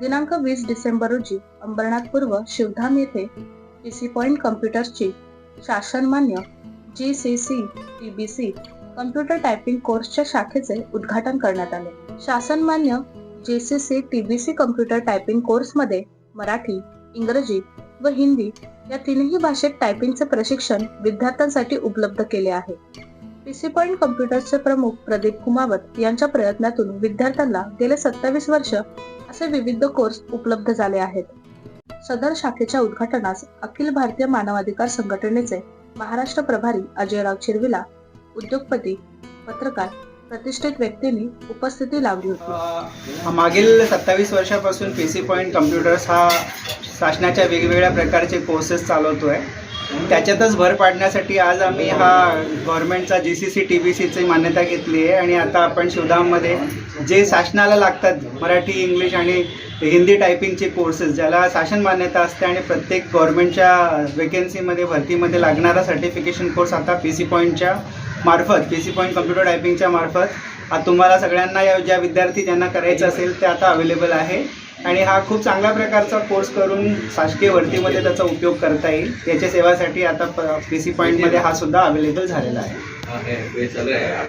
दिनांक वीस डिसेंबर रोजी अंबरनाथ पूर्व शिवधाम येथे पीसी पॉइंट कम्प्युटर्सची शासनमान्य G C C T B C computer typing कोर्सच्या शाखेचे उद्घाटन करण्यात आले. शासनमान्य J C C T B C computer typing कोर्समध्ये मराठी इंग्रजी व हिंदी या तीनही भाषेत टायपिंगचे प्रशिक्षण विद्यार्थ्यांसाठी उपलब्ध केले आहे. पीसी पॉइंट कम्प्युटर्सचे प्रमुख प्रदीप कुमावत यांच्या प्रयत्नातून विद्यार्थ्यांना गेले सत्तावीस वर्ष असे विविध कोर्स उपलब्ध झाले आहेत. सदर शाखेच्या उद्घाटनास अखिल भारतीय मानवाधिकार संघटनेचे महाराष्ट्र प्रभारी अजयराव चिरविला उद्योगपती पत्रकार प्रतिष्ठित व्यक्तींनी उपस्थिती लावली होती. मागील सत्तावीस वर्षापासून पी सी पॉईंट कम्प्युटर्स हा शासनाच्या वेगवेगळ्या प्रकारचे कोर्सेस चालवतो आहे त्याच्यातच भर पाडण्यासाठी आज आम्ही हा गव्हर्नमेंटचा G C C T B सीची मान्यता घेतली आहे आणि आता आपण शिवधाममध्ये जे शासनाला लागतात मराठी इंग्लिश आणि हिंदी टायपिंगचे कोर्सेस ज्याला शासन मान्यता असते आणि प्रत्येक गव्हर्नमेंटच्या वेकेन्सीमध्ये भरतीमध्ये लागणारा सर्टिफिकेशन कोर्स आता पी सी पॉईंटच्या मार्फत पी सी पॉईंट कम्प्युटर टायपिंगच्या मार्फत आता तुम्हाला सगळ्यांना या ज्या विद्यार्थी ज्यांना करायचं असेल ते आता अवेलेबल आहे. आणि हा खूप चांगल्या प्रकारचा कोर्स करून शासकीय भरतीमध्ये त्याचा उपयोग करता येईल. याच्या सेवासाठी आता पी सी पॉईंटमध्ये हा सुद्धा अवेलेबल झालेला आहे.